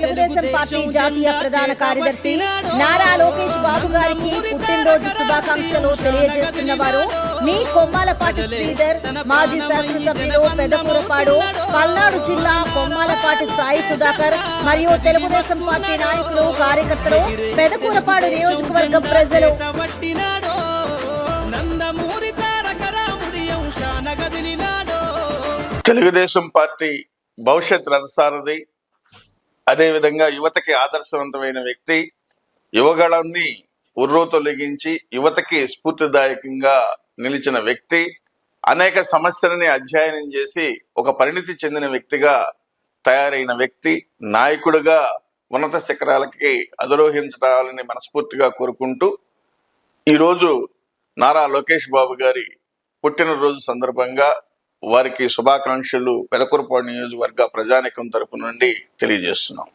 Telugu Desam party జాతీయ ప్రధాన కార్యదర్శి నారా లోకేష్ బాబు గారికి పుట్టినరోజు శుభాకాంక్షలు తెలియజేస్తున్న వారు మీ కొమ్మాలపాటి శ్రీధర్ మాజీ శాసనసభ్యులు పెదకూరపాడు పల్నాడు జిల్లా కొమ్మాలపాటి సాయి సుధాకర్ మరియు తెలుగుదేశం పార్టీ నాయకులు కార్యకర్తలు పెదకూరపాడు నియోజకవర్గం ప్రజలు. తెలుగుదేశం పార్టీ భవిష్యత్ రథసారథి అదేవిధంగా యువతకి ఆదర్శవంతమైన వ్యక్తి యువగళాన్ని ఉర్రో తొలగించి యువతకి స్ఫూర్తిదాయకంగా నిలిచిన వ్యక్తి అనేక సమస్యలని అధ్యయనం చేసి ఒక పరిణితి చెందిన వ్యక్తిగా తయారైన వ్యక్తి నాయకుడిగా ఉన్నత శిఖరాలకి అధిరోహించాలని మనస్ఫూర్తిగా కోరుకుంటూ ఈరోజు నారా లోకేష్ బాబు గారి పుట్టినరోజు సందర్భంగా వారికి శుభాకాంక్షలు. పెదకురపాడు నియోజకవర్గ ప్రజానికం తరపు నుండి తెలియజేస్తున్నాం.